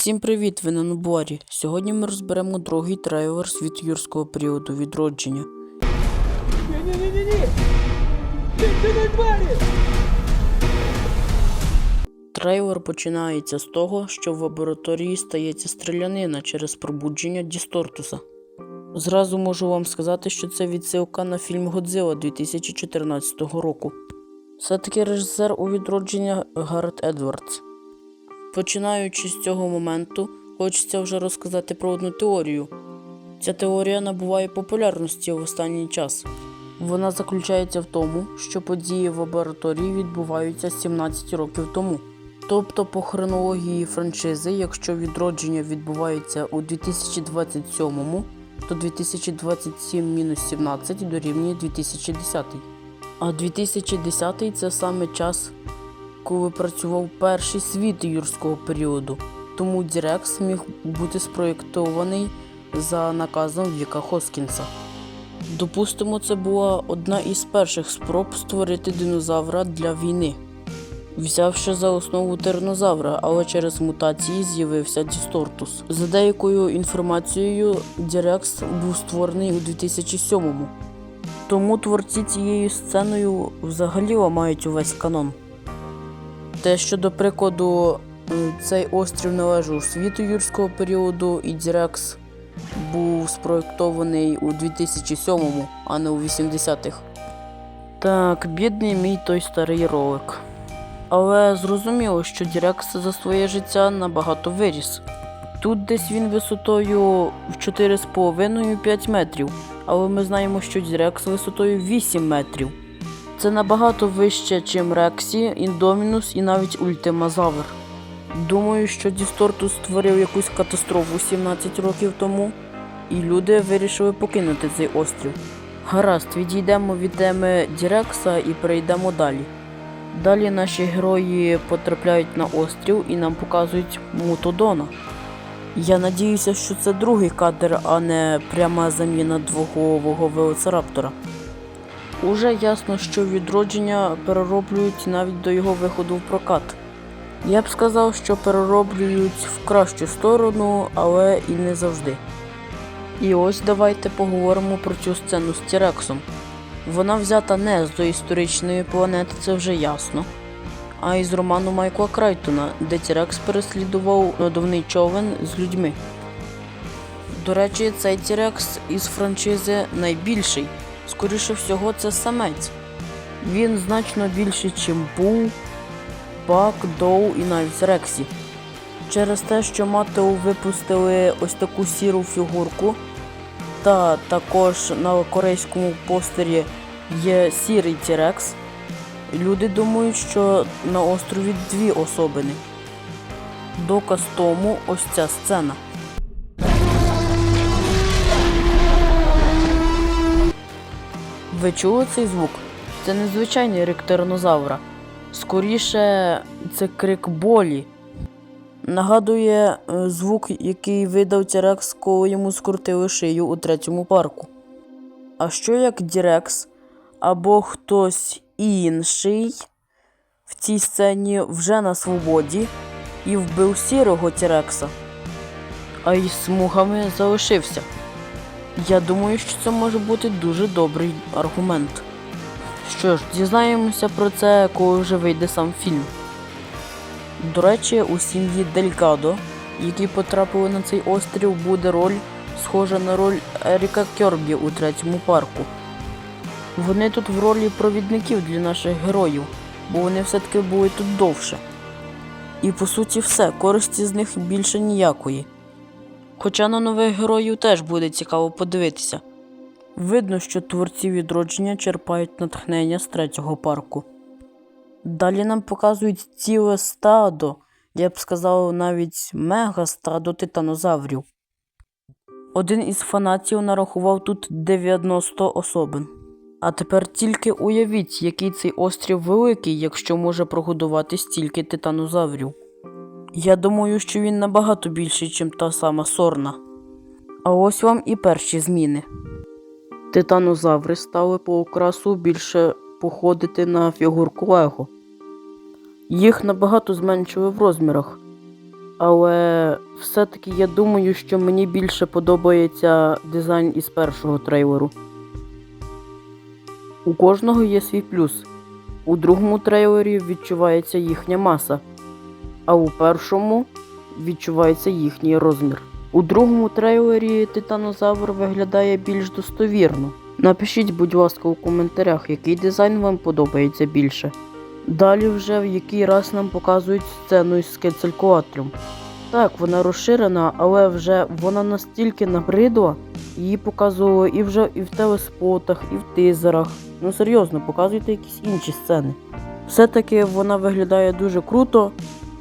Всім привіт, ви на наборі. Сьогодні ми розберемо другий трейлер світ юрського періоду відродження. Ні-ні-ні-ні-ні! Трейлер починається з того, що в лабораторії стається стрілянина через пробудження Дістортуса. Зразу можу вам сказати, що це відсилка на фільм Годзила 2014 року. Все-таки режисер у відродження Гаррет Едвардс. Починаючи з цього моменту, хочеться вже розказати про одну теорію. Ця теорія набуває популярності в останній час. Вона заключається в тому, що події в лабораторії відбуваються 17 років тому. Тобто, по хронології франшизи, якщо відродження відбувається у 2027, то 2027-17 дорівнює 2010. А 2010 це саме час, коли працював перший світ юрського періоду, тому Дірекс міг бути спроєктований за наказом Віка Хоскінса. Допустимо, це була одна із перших спроб створити динозавра для війни, взявши за основу тиранозавра, але через мутації з'явився Дістортус. За деякою інформацією, Дірекс був створений у 2007-му. Тому творці цією сценою взагалі ламають увесь канон. Те, що, до прикладу, цей острів належав світу юрського періоду, і Дірекс був спроєктований у 2007-му, а не у 80-х. Так, бідний мій той старий ролик. Але зрозуміло, що Дірекс за своє життя набагато виріс. Тут десь він висотою в 4,5-5 метрів, але ми знаємо, що Дірекс висотою 8 метрів. Це набагато вище, чим Рексі, Індомінус і навіть Ультимазавр. Думаю, що Дістортус створив якусь катастрофу 17 років тому, і люди вирішили покинути цей острів. Гаразд, відійдемо від теми Дірекса і перейдемо далі. Далі наші герої потрапляють на острів і нам показують Мутодона. Я надіюся, що це другий кадр, а не пряма заміна двоголового велоцираптора. Уже ясно, що відродження перероблюють навіть до його виходу в прокат. Я б сказав, що перероблюють в кращу сторону, але і не завжди. І ось давайте поговоримо про цю сцену з Тірексом. Вона взята не з доісторичної планети, це вже ясно, а із роману Майкла Крайтона, де Тірекс переслідував надувний човен з людьми. До речі, цей Тірекс із франшизи найбільший. Скоріше всього, це самець. Він значно більший, ніж Бу, Бак, Доу і навіть Рексі. Через те, що Матео випустили ось таку сіру фігурку, та також на корейському постері є сірий Тірекс, люди думають, що на острові дві особини. Доказ тому ось ця сцена. Ви чули цей звук? Це незвичайний рик тиранозавра. Скоріше, це крик болі. Нагадує е, звук, який видав Тірекс, коли йому скрутили шию у третьому парку. А що як Дірекс або хтось інший в цій сцені вже на свободі і вбив сірого Тірекса, а із смугами залишився? Я думаю, що це може бути дуже добрий аргумент. Що ж, дізнаємося про це, коли вже вийде сам фільм. До речі, у сім'ї Делькадо, які потрапили на цей острів, буде роль схожа на роль Еріка Кьорбі у третьому парку. Вони тут в ролі провідників для наших героїв, бо вони все-таки були тут довше. І по суті все, користі з них більше ніякої. Хоча на нових героїв теж буде цікаво подивитися. Видно, що творці відродження черпають натхнення з третього парку. Далі нам показують ціле стадо, я б сказав, навіть мега стадо титанозаврів. Один із фанатів нарахував тут 90 особин. А тепер тільки уявіть, який цей острів великий, якщо може прогодувати стільки титанозаврів. Я думаю, що він набагато більший, ніж та сама сорна. А ось вам і перші зміни. Титанозаври стали по окрасу більше походити на фігурку Лего. Їх набагато зменшили в розмірах, але все-таки я думаю, що мені більше подобається дизайн із першого трейлеру. У кожного є свій плюс. У другому трейлері відчувається їхня маса, а у першому відчувається їхній розмір. У другому трейлері титанозавр виглядає більш достовірно. Напишіть, будь ласка, у коментарях, який дизайн вам подобається більше. Далі вже в який раз нам показують сцену із скецелькуатором. Так, вона розширена, але вже вона настільки набридла, її показували і вже і в телеспотах, і в тизерах. Ну серйозно, показуйте якісь інші сцени. Все-таки вона виглядає дуже круто,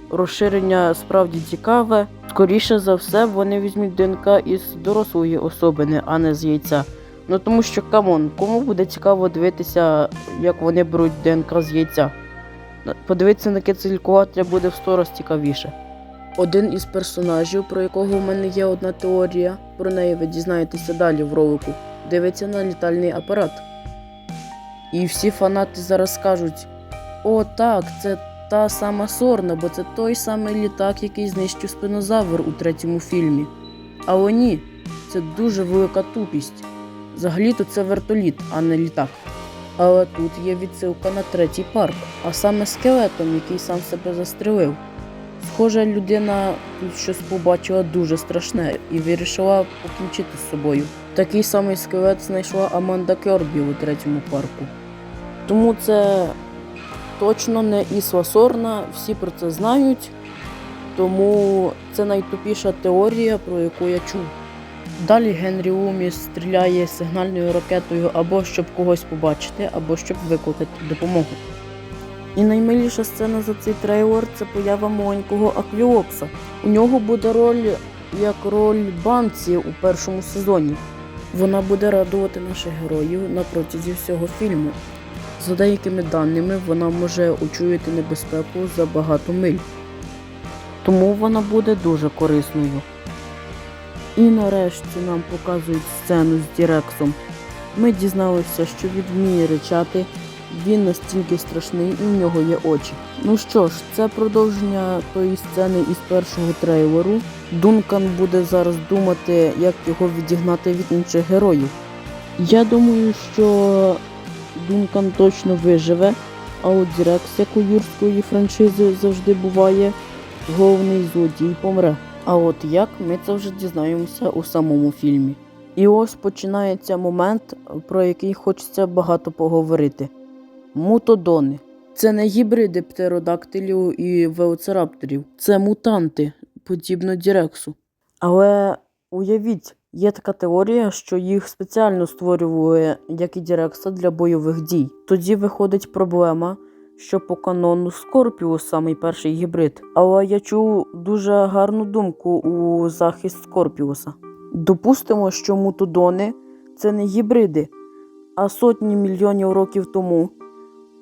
розширення справді цікаве. Скоріше за все, вони візьмуть ДНК із дорослої особини, а не з яйця. Ну тому що камон, кому буде цікаво дивитися, як вони беруть ДНК з яйця? Подивитися на кецелькуаторя буде в сто раз цікавіше. Один із персонажів, про якого в мене є одна теорія, про неї ви дізнаєтеся далі в ролику, дивиться на літальний апарат. І всі фанати зараз скажуть: О, так, це та сама Сорна, бо це той самий літак, який знищив спинозавр у третьому фільмі. Але ні, це дуже велика тупість. Взагалі-то це вертоліт, а не літак. Але тут є відсилка на третій парк, а саме скелетом, який сам себе застрелив. Схожа людина тут щось побачила дуже страшне і вирішила покінчити з собою. Такий самий скелет знайшла Аманда Кербі у третьому парку. Тому це точно не Ісла Сорна, всі про це знають. Тому це найтупіша теорія, про яку я чув. Далі Генрі Луміс стріляє сигнальною ракетою або щоб когось побачити, або щоб викликати допомогу. І наймиліша сцена за цей трейлер це поява маленького Аквіопса. У нього буде роль як роль банці у першому сезоні. Вона буде радувати наших героїв на протязі всього фільму. За деякими даними, вона може очуяти небезпеку за багато миль. Тому вона буде дуже корисною. І нарешті нам показують сцену з Дірексом. Ми дізналися, що він вміє речати, він настільки страшний і в нього є очі. Ну що ж, це продовження тої сцени із першого трейлеру. Дункан буде зараз думати, як його відігнати від інших героїв. Я думаю, що Дункан точно виживе, а от Дірекс, як у юрської франшизи завжди буває, головний злодій помре. А от як ми це вже дізнаємося у самому фільмі. І ось починається момент, про який хочеться багато поговорити. Мутодони. Це не гібриди птеродактилів і велоцирапторів, це мутанти, подібно Дірексу. Але уявіть, є така теорія, що їх спеціально створювали, як і Дірекса, для бойових дій. Тоді виходить проблема, що по канону Скорпіус самий перший гібрид. Але я чув дуже гарну думку у захист Скорпіуса. Допустимо, що мутодони це не гібриди, а сотні мільйонів років тому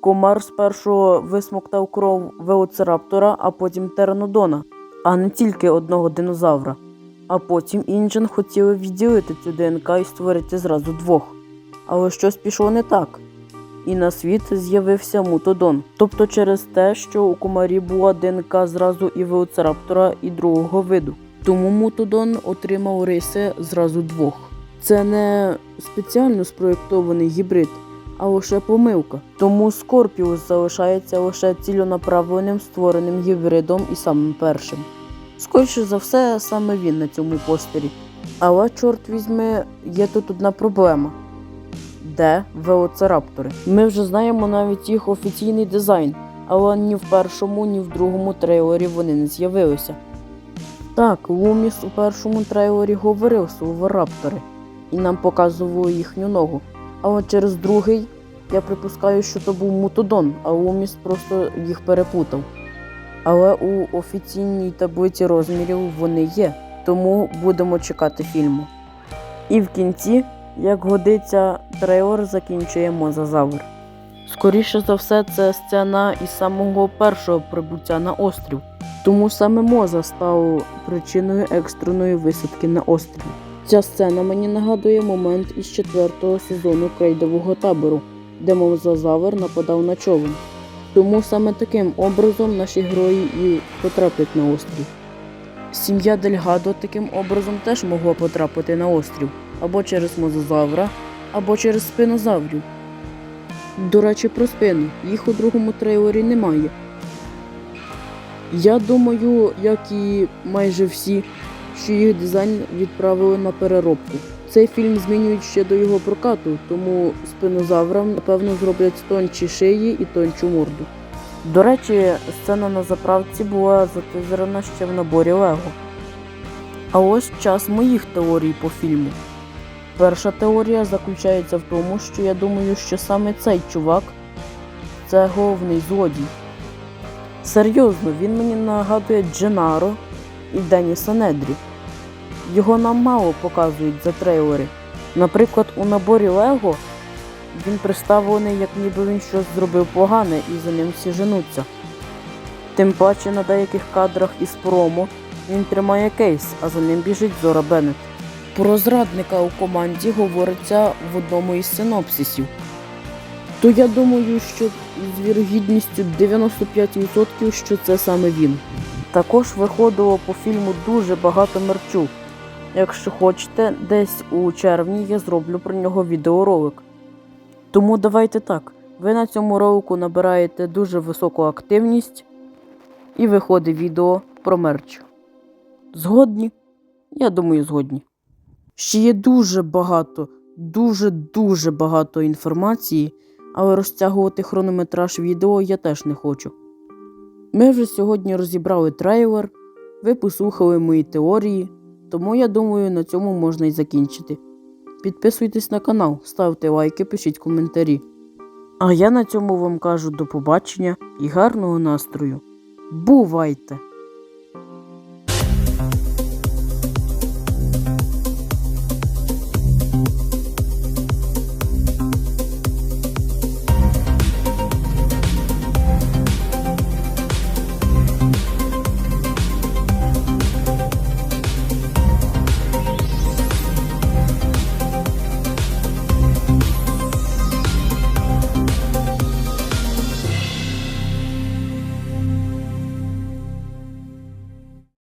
комар спершу висмоктав кров велоцираптора, а потім теранодона, а не тільки одного динозавра. А потім інжен хотіли відділити цю ДНК і створити зразу двох. Але щось пішло не так. І на світ з'явився мутодон. Тобто через те, що у комарі була ДНК зразу і велоцираптора, і другого виду. Тому мутодон отримав риси зразу двох. Це не спеціально спроєктований гібрид, а лише помилка. Тому Скорпіус залишається лише ціленаправленим створеним гібридом і самим першим. Скоріше за все, саме він на цьому постері. Але, чорт візьми, є тут одна проблема. Де велоцираптори? Ми вже знаємо навіть їх офіційний дизайн, але ні в першому, ні в другому трейлері вони не з'явилися. Так, Луміс у першому трейлері говорив слово раптори і нам показували їхню ногу. А от через другий я припускаю, що то був мутодон, а Луміс просто їх перепутав. Але у офіційній таблиці розмірів вони є, тому будемо чекати фільму. І в кінці, як годиться, трейлер закінчує мозазавр. Скоріше за все, це сцена із самого першого прибуття на острів. Тому саме Моза став причиною екстреної висадки на острів. Ця сцена мені нагадує момент із четвертого сезону крейдового табору, де Мозазавр нападав на човен. Тому саме таким образом наші герої і потраплять на острів. Сім'я Дельгадо таким образом теж могла потрапити на острів або через мозазавра, або через спинозаврів. До речі, про спину. Їх у другому трейлері немає. Я думаю, як і майже всі, що їх дизайн відправили на переробку. Цей фільм змінюють ще до його прокату, тому спинозаврам, напевно, зроблять тонші шиї і тончу морду. До речі, сцена на заправці була затизерена ще в наборі Лего. А ось час моїх теорій по фільму. Перша теорія заключається в тому, що я думаю, що саме цей чувак це головний злодій. Серйозно, він мені нагадує Дженаро і Деніса Недрі. Його нам мало показують за трейлери. Наприклад, у наборі Лего він представлений, як ніби він щось зробив погане і за ним всі женуться. Тим паче на деяких кадрах із промо він тримає кейс, а за ним біжить Зора Беннет. Про зрадника у команді говориться в одному із синопсисів. То я думаю, що з вірогідністю 95% що це саме він. Також виходило по фільму дуже багато мерчу. Якщо хочете, десь у червні я зроблю про нього відеоролик. Тому давайте так. Ви на цьому ролику набираєте дуже високу активність і виходить відео про мерч. Згодні? Я думаю, згодні. Ще є дуже багато, дуже-дуже багато інформації, але розтягувати хронометраж відео я теж не хочу. Ми вже сьогодні розібрали трейлер, ви послухали мої теорії, тому я думаю, на цьому можна і закінчити. Підписуйтесь на канал, ставте лайки, пишіть коментарі. А я на цьому вам кажу до побачення і гарного настрою. Бувайте!